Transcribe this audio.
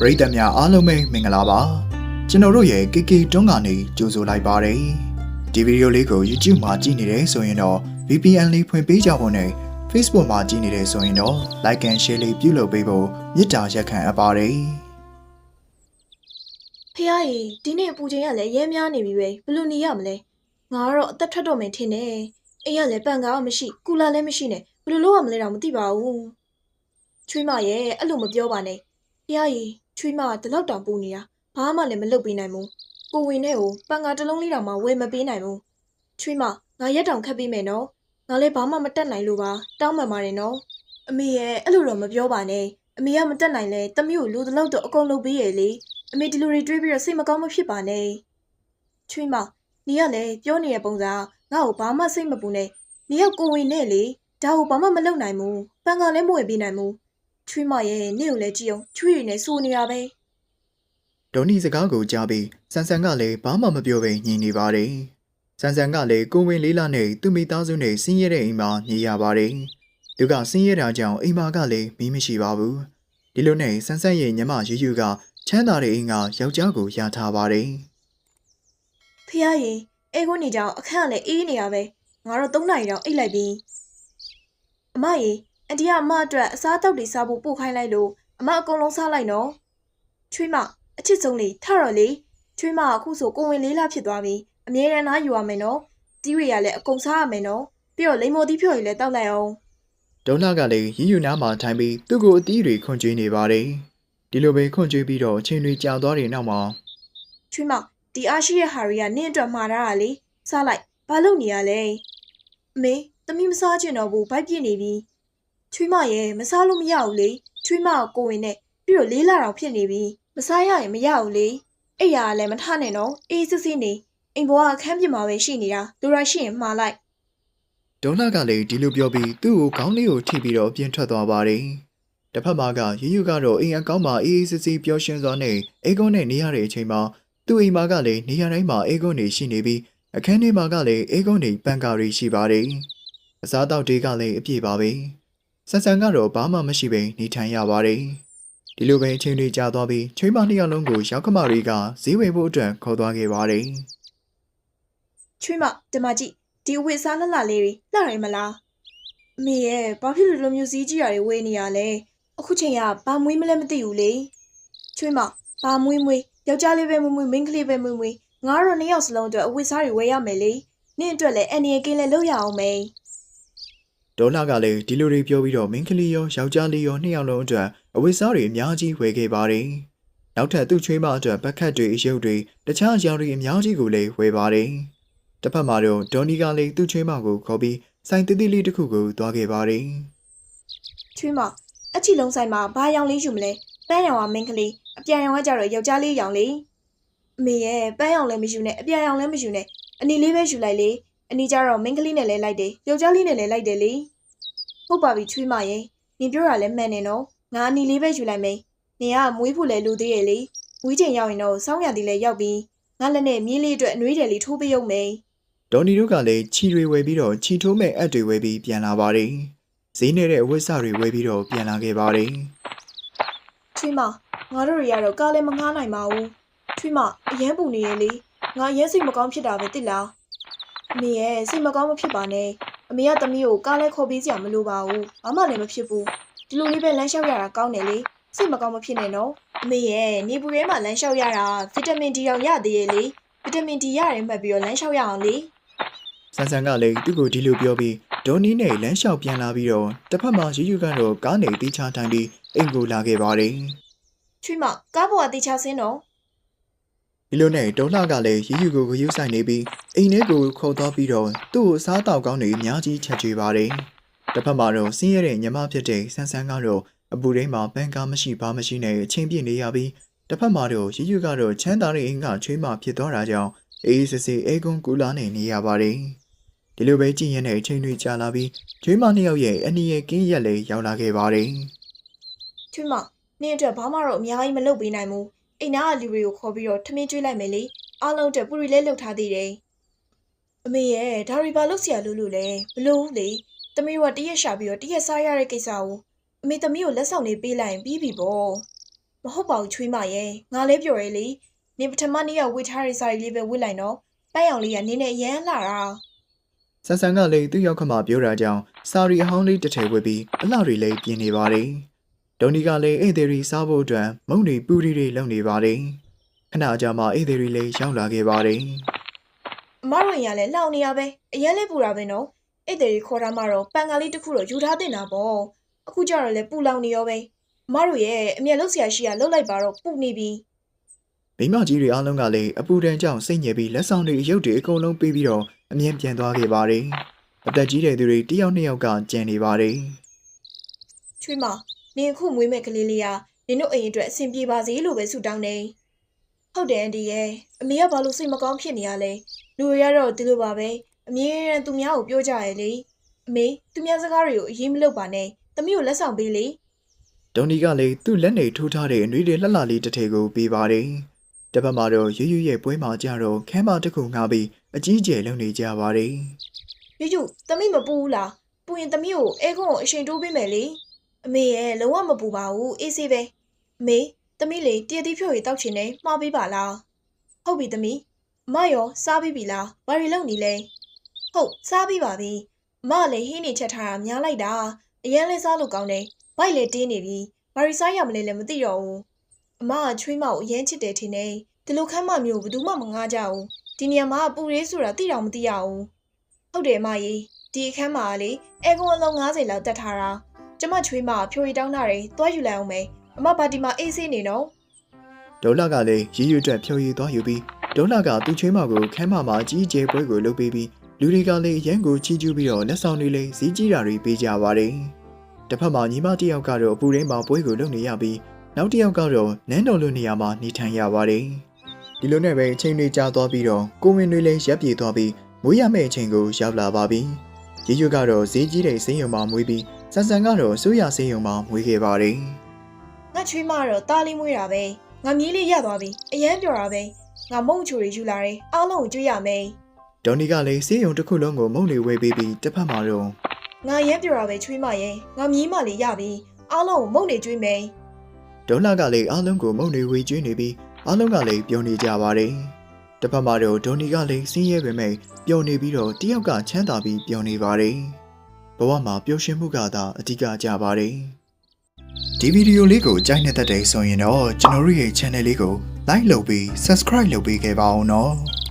ပရိသတ်များအားလုံးပဲမင်္ဂလာပါကျွန်တော်တို့ရဲ့ KK တွန်းကနေကြိုဆိုလိုက်ပါတယ်ဒီဗီဒီယိုလေးကို YouTube မှာကြည့်နေတယ်ဆိုရင်တော့ VPN လေးဖွင့်ပေးကြဖို့နဲ့ Facebook မှာကြည့်နေတယ်ဆိုရင်တော့ Like and Share လေးပြုလုပ်ပေးဖို့မေတ္တာရက်ခံအပ်ပါတယ်ဖះကြီးဒီနေ့အပူချိန်ကလည်းရဲများနေပြီပဲဘယ်လိုနေရမလဲငါကတော့အသက်ထွက်တော့မယ်ထင်တယ်အိမ်ကလည်းပန်ကားမရှိကူလာလည်းမရှိနဲ့ဘယ်လိုလုပ်ရမလဲတော့မသိပါဘူးချွေးမရဲ့အဲ့လိုမပြောပါနဲ့ ဖះကြီးချွေးမကဒီလောက်တောင်ပူနေတာဘာမှလည်းမလုပ်ပေးနိုင်ဘူးကိုဝင်နဲ့ကိုပန်ကားတစ်လုံးလေးတောင်မှဝယ်မပေးနိုင်ဘူးချွေးမငါရက်တောင်ခတ်ပေးမယ်နော်ငါလည်းဘာမှမတက်နိုင်လို့ပါတောင်းပန်ပါတယ်နော်အမေရဲ့အဲ့လိုတော့မပြောပါနဲ့အမေကမတက်နိုင်လဲတမီးကိုလူတစ်လောက်တော့အကုန်လုပ်ပေးရဲ့လေအမေဒီလိုတွေတွေးပြီးတော့စိတ်မကောင်းမဖြစ်ပါနဲ့ချွေးမနေရလေပြောနေတဲ့ပုံစံကငါ့ကိုဘာမှစိတ်မပူနဲ့နေရောက်ကိုဝင်နဲ့လေဒါကိုဘာမှမလုပ်နိုင်ဘူးပန်ကလည်းမဝင်ပေးနိုင်ဘူး ချွေးမရဲ့နေကိုလည်းကြည့်အောင်ချွေးရည်နဲ့စိုးနေတာပဲဒေါ်နီစကားကိုကြားပြီးဆန်ဆန်ကလည်းဘာမှမပြောဘဲညင်နေပါတယ်ဆန်ဆန်ကလည်းကိုဝင်လေးလာနဲ့သူ့မိသားစုနဲ့ဆင်းရဲတဲ့အိမ်မှာနေရပါတယ်သူကဆင်းရဲတာကြောင့်အိမ်မှာကလည်းမီးမရှိပါဘူးဒီလိုနဲ့ဆန်ဆန်ရဲ့ညီမယူယူကချမ်းသာတဲ့အိမ်ကယောက်ျားကိုရထားပါတယ်ဖះရင်အဲကုန်းနေကြအောင်အခန့်ကလည်းအေးနေရပဲငါတော့၃နာရီတောင်အိတ်လိုက်ပြီအမရေ အန်တီကအမအတွက်အစားအသောက်တွေစားဖို့ပို့ခိုင်းလိုက်လို့အမအကုန်လုံးစားလိုက်နော်ချွေးမအချစ်ဆုံးလေးထတော့လေချွေးမကအခုဆိုကိုဝင်လေးလာဖြစ်သွားပြီအမြဲတမ်းနားယူရမယ်နော်တီးတွေကလည်းအကုန်စားရမယ်နော်ပြီးတော့လိမ္မော်တီးဖြော်ရည်လည်းတောက်လိုက်အောင်ဒေါ်လာကလည်းရည်ယူနားမှာထိုင်ပြီးသူ့ကိုအသီးတွေခွန်ကျွေးနေပါတယ်ဒီလိုပဲခွန်ကျွေးပြီးတော့အချိန်တွေကြာသွားတဲ့နောက်မှာချွေးမဒီအားရှိတဲ့ဟာတွေကနင့်အတွက်မှားထားတာလေစားလိုက်ဘာလုပ်နေရလဲအမေသမီးမစားချင်တော့ဘူးဗိုက်ပြစ်နေပြီ ချွေးမရဲ့မစားလို့မရဘူးလေချွေးမကကိုဝင်နဲ့ပြီးတော့လေးလာတော့ဖြစ်နေပြီမစားရရင်မရဘူးလေအဲ့ရကလည်းမထနဲ့နော်အေးစစ်စစ်နေအိမ်ဘွားကခန်းပြမှာပဲရှိနေတာလူရရှိရင်မှားလိုက်ဒေါ်လာကလည်းဒီလိုပြောပြီးသူ့ကိုခေါင်းလေးကိုထိပြီးတော့ပြင်ထွက်သွားပါတယ်တစ်ဖက်မှာကရည်ယူကတော့အိမ်အကောင်းမှာအေးအေးဆေးဆေးပျော်ရွှင်စွာနဲ့အေကုန်းနဲ့နေရတဲ့အချိန်မှာသူ့အိမ်မှာကလည်းနေရာတိုင်းမှာအေကုန်းတွေရှိနေပြီးအခန်းထဲမှာကလည်းအေကုန်းတွေပန်ကာတွေရှိပါတယ်အစားတောက်တွေကလည်းအပြည့်ပါပဲ ဆန်ဆန်ကတော့ဘာမှမရှိဘဲနေထိုင်ရပါတယ်ဒီလိုပဲအချိန်တွေကြာသွားပြီးချိန်မနှစ်ယောက်လုံးကိုရောက်ခမတွေကဈေးဝယ်ဖို့အတွက်ခေါ်သွားခဲ့ပါတယ်ချွေးမဒီမကြည့်ဒီအဝတ်အစားလှလှလေးတွေလှရမလားအမေရဲ့ဘာဖြစ်လို့ဒီလိုမျိုးစည်းကြီးရတယ်ဝေးနေရလဲအခုချိန်ကဘာမွေးမလဲမသိဘူးလေချွေးမဘာမွေးမွေးယောက်ျားလေးပဲမွေးမွေးမိန်းကလေးပဲမွေးမွေးငါတို့နှစ်ယောက်စလုံးအတွက်အဝတ်အစားတွေဝယ်ရမယ်လေနင့်အတွက်လည်းအန်နီရကင်းလည်းလုပ်ရအောင်မေ ဒေါ်လာကလည်းဒီလိုတွေပြောပြီးတော့မင်းကလေးရောယောက်ျားလေးရောနှစ်ယောက်လုံးအတွက်အဝတ်စားတွေအများကြီးဝယ်ခဲ့ပါတယ်။နောက်ထပ်သူ့ချွေးမအတွက်ဘက်ခတ်တွေအရုပ်တွေတခြားအရောင်တွေအများကြီးကိုလည်းဝယ်ပါတယ်။တစ်ဖက်မှာတော့ဒေါ်နီကလည်းသူ့ချွေးမကိုခေါ်ပြီးဆိုင်တိတိလေးတစ်ခုကိုသွားခဲ့ပါတယ်ချွေးမအချီလုံးဆိုင်မှာဘာရောင်လေးယူမလဲပန်းရောင်ကမိန်းကလေးအပြန်ရောင်ကကြတော့ယောက်ျားလေးရောင်လေအမေရဲ့ပန်းရောင်လည်းမယူနဲ့အပြန်ရောင်လည်းမယူနဲ့အနီလေးပဲယူလိုက်လေအနီကြတော့မိန်းကလေးနဲ့လည်းလိုက်တယ်ယောက်ျားလေးနဲ့လည်းလိုက်တယ်လေ ဟုတ်ပါပြီချွေးမရဲ့နင်ပြောတာလည်းမှန်နေနော်ငါအနီလေးပဲယူလိုက်မယ်နင်ကမွေးဖို့လည်းလူသေးရဲ့လေမွေးချိန်ရောက်ရင်တော့စောင်းရသည်လည်းရောက်ပြီးငါလည်းနဲ့မြင်းလေးအတွက်အနှွေးတယ်လေးထိုးပေးရုံမယ်။ဒေါ်နီတို့ကလည်းချီတွေဝယ်ပြီးတော့ချီထိုးမဲ့အပ်တွေဝယ်ပြီးပြန်လာပါတယ်။ဈေးနေတဲ့အဝတ်စားတွေဝယ်ပြီးတော့ပြန်လာခဲ့ပါတယ်။ချွေးမငါတို့တွေကတော့ကားလည်းမငှားနိုင်ပါဘူးချွေးမအရန်ပူနေရဲ့လေငါအရန်စိတ်မကောင်းဖြစ်တာပဲတိလားအမေရဲ့စိတ်မကောင်းမဖြစ်ပါနဲ့ အမေကသမီးကိုကားလည်းခေါ်ပေးစရာမလိုပါဘူးဘာမှလည်းမဖြစ်ဘူးဒီလိုလေးပဲလမ်းလျှောက်ရတာကောင်းတယ်လေစိတ်မကောင်းမဖြစ်နဲ့နော်အမေရဲ့နေပူထဲမှာလမ်းလျှောက်ရတာဗီတာမင်ဒီတော့ရသေးရဲ့လေဗီတာမင်ဒီရတယ်မှတ်ပြီးတော့လမ်းလျှောက်ရအောင်လေဆန်ဆန်ကလည်းသူ့ကိုဒီလိုပြောပြီးဒေါ်နီနဲ့လမ်းလျှောက်ပြန်လာပြီးတော့တစ်ဖက်မှာရီယူကတော့ကားနေတီးချထိုင်ပြီးအိမ်ကိုလာခဲ့ပါတယ်ချွေးမကားပေါ်ကတေချာဆင်းတော့။ ဒီလိုနဲ့ဒေါ်လာကလည်းရီယူကိုဂရုစိုက်နေပြီးအိမ်ထဲကိုခေါ်သွားပြီးတော့သူ့ကိုအစားတောက်ကောင်းတွေအများကြီးချက်ကျွေးပါတယ်။တစ်ဖက်မှာတော့ဆင်းရဲတဲ့ညီမဖြစ်တဲ့ဆန်ဆန်ကတော့အပူရင်းမှာပန်းကားမရှိဘာမရှိနဲ့အချိန်ပြည့်နေရပြီးတစ်ဖက်မှာတော့ရီယူကတော့ချမ်းသာတဲ့အိမ်ကချွေးမဖြစ်သွားတာကြောင့်အေးစစ်စစ်အေကုန်းကူလာနေနေရပါတယ်။ဒီလိုပဲကြည့်ရင်လည်းအချိန်တွေကြာလာပြီးချွေးမနှစ်ယောက်ရဲ့အနီရဲ့ကင်းရက်လေးရောက်လာခဲ့ပါတယ်။ချွေးမနင့်အတွက်ဘာမှတော့အများကြီးမလုပ်ပေးနိုင်ဘူး အိမ်နာကလူတွေကိုခေါ်ပြီးတော့ထမင်းကျွေးလိုက်မယ်လေအားလုံးအတွက်ပူရီလေးလှုပ်ထားသေးတယ်အမေရဲ့ဒါရီဘာလုပ်เสียလို့လို့လဲမလို့ဘူးလေသမီးတို့ကတရက်ရှာပြီးတော့တရက်စားရတဲ့ကိစ္စကိုအမေသမီးကိုလက်ဆောင်လေးပေးလိုက်ရင်ပြီးပြီပေါ့ မဟုတ်ပါဘူးချွေးမရဲ့ငါလည်းပြော်ရဲလေနေပထမနေ့ကဝစ်ထားတဲ့စာရီလေးပဲဝစ်လိုက်တော့ပန်းရောင်လေးကနင်းနဲ့ရမ်းလာတာ ဆန်ဆန်ကလည်းသူ့ရောက်ခမပြောတာကြောင့်စာရီအဟောင်းလေးတစ်ထည်ဝတ်ပြီးအလှတွေလည်းပြင်နေပါတယ် ဒုံဒီကလည်းဧည့်သည်တွေစားဖို့အတွက်မုံတွေပူရီတွေလုပ်နေပါတယ်ခဏကြာမှဧည့်သည်တွေလည်းရောက်လာခဲ့ပါတယ်အမတို့ရင်ကလည်းလောင်နေရပဲအရင်လေးပူတာပဲနော်အဲ့တဲ့ခေါ်ထားမှတော့ပန်ကားလေးတစ်ခုတော့ယူထားတင်တာပေါ့အခုကျတော့လေပူလောင်နေရောပဲအမတို့ရဲ့အမြက်လောက်ဆရာရှိကလှုပ်လိုက်ပါတော့ပူနေပြီမိမကြီးတွေအားလုံးကလည်းအပူဒဏ်ကြောင့်စိတ်ညစ်ပြီးလက်ဆောင်တွေအယုတ်တွေအကုန်လုံးပေးပြီးတော့အမြင်ပြန်သွားခဲ့ပါတယ်အသက်ကြီးတဲ့သူတွေတစ်ယောက်နှစ်ယောက်ကကြံနေပါတယ်ချွေးမ နင်အခုမွေးမဲ့ကလေးလေးကနင်တို့အိမ်အတွက်အဆင်ပြေပါစေလို့ပဲဆုတောင်းနေဟုတ်တယ်အန်ဒီရဲ့အမေကဘာလို့စိတ်မကောင်းဖြစ်နေရလဲလူတွေကတော့ဒီလိုပါပဲအမြဲတမ်းသူများကိုပြောကြရလေအမေသူများစကားတွေကိုအရေးမလုပ်ပါနဲ့သမီးကိုလက်ဆောင်ပေးလေဒုံဒီကလည်းသူ့လက်နေထိုးထားတဲ့အနှွေးတွေလှလှလေးတစ်ထည်ကိုပေးပါတယ်တစ်ဖက်မှာတော့ရွရွရဲ့ပွဲမှာကြတော့ခမ်းမတစ်ခုငါပြီးအကြီးကျယ်လုံနေကြပါတယ်ရွရွသမီးမပူဘူးလားပူရင်သမီးကိုအဲခွန်းကိုအချိန်တိုးပေးမယ်လေ အမေရဲ့လုံးဝမပူပါဘူးအေးဆေးပဲအမေသမီးလေတည့်တည်ဖြို့ရီတောက်ချင်နေမှားပေးပါလားဟုတ်ပြီသမီးအမရောစားပြီးပြီလားဘာတွေလုပ်နေလဲဟုတ်စားပြီးပါပြီအမကလည်းဟင်းနေချက်ထားတာများလိုက်တာအရင်လဲစားလို့ကောင်းတယ်ဘိုက်လည်းတင်းနေပြီဘာတွေစားရမလဲလည်းမသိတော့ဘူးအမကချွေးမကိုအရင်ချစ်တယ်ထင်တယ်ဒီလိုခမ်းမမျိုးဘယ်သူမှမငားကြဘူးဒီနေရာမှာပူရေးဆိုတာသိတော့မသိရဘူးဟုတ်တယ်အမကြီးဒီအခန်းမှာလေအဲကွန်အလုံး90လောက်တက်ထားတာ ကျမချွေးမဖြိုရီတောင်းတာတွေသွားယူလိုက်အောင်မယ်အမပါတီမှာအေးဆေးနေနော်ဒေါ်လာကလည်းရည်ရွယ်အတွက်ဖြိုရည်သွားယူပြီးဒေါ်လာကသူ့ချွေးမကိုခမ်းမမှာအကြီးကျယ်ပွဲကိုလုပ်ပေးပြီးလူတွေကလည်းရန်ကိုချီးကျူးပြီးတော့လက်ဆောင်တွေလည်းဈေးကြီးတာတွေပေးကြပါတယ်တစ်ဖက်မှာညီမတစ်ယောက်ကတော့အပူရင်းမှာပွဲကိုလုပ်နေရပြီးနောက်တစ်ယောက်ကတော့နန်းတော်လိုနေရာမှာနေထိုင်ရပါတယ်ဒီလိုနဲ့ပဲအချိန်တွေကြာသွားပြီးတော့ကိုဝင်တွေလည်းရပ်ပြေသွားပြီးမွေးရမယ့်အချိန်ကိုရောက်လာပါပြီရည်ရွယ်ကတော့ဈေးကြီးတဲ့စိမ်းရုံမှာမွေးပြီး ဆန်ဆန်ကတော့ဆိုးရစိမ်းရုံမှာမွေးခဲ့ပါတယ်ငါချွေးမကတော့တားလေးမွေးတာပဲငါမြေးလေးရသွားပြီအရန်ပြော်တာပဲငါမုံချိုတွေယူလာတယ်အားလုံးကိုကြွေးရမယ်ဒေါ်နီကလည်းစေးရုံတစ်ခုလုံးကိုမုံတွေဝဲပေးပြီးတစ်ဖက်မှာတော့ငါအရန်ပြော်တာပဲချွေးမရဲ့ငါမြေးမလေးရပြီအားလုံးကိုမုံတွေကြွေးမယ်ဒေါ်လာကလည်းအားလုံးကိုမုံတွေဝေကျွေးနေပြီးအားလုံးကလည်းပျော်နေကြပါတယ်။တစ်ဖက်မှာတော့ဒေါ်နီကလည်းစင်းရဲပေမဲ့ပျော်နေပြီးတော့တယောက်ကချမ်းသာပြီးပျော်နေပါတယ်။ ဘဝမှာပျော်ရွှင်မှုကသာအဓိကကြပါတယ်။ဒီဗီဒီယိုလေးကိုကြိုက်နေတဲ့တဲ့ဆိုရင်တော့ကျွန်တော်တို့ရဲ့ channel လေးကို like လုပ်ပြီး subscribe လုပ်ပေးခဲ့ပါအောင်နော်။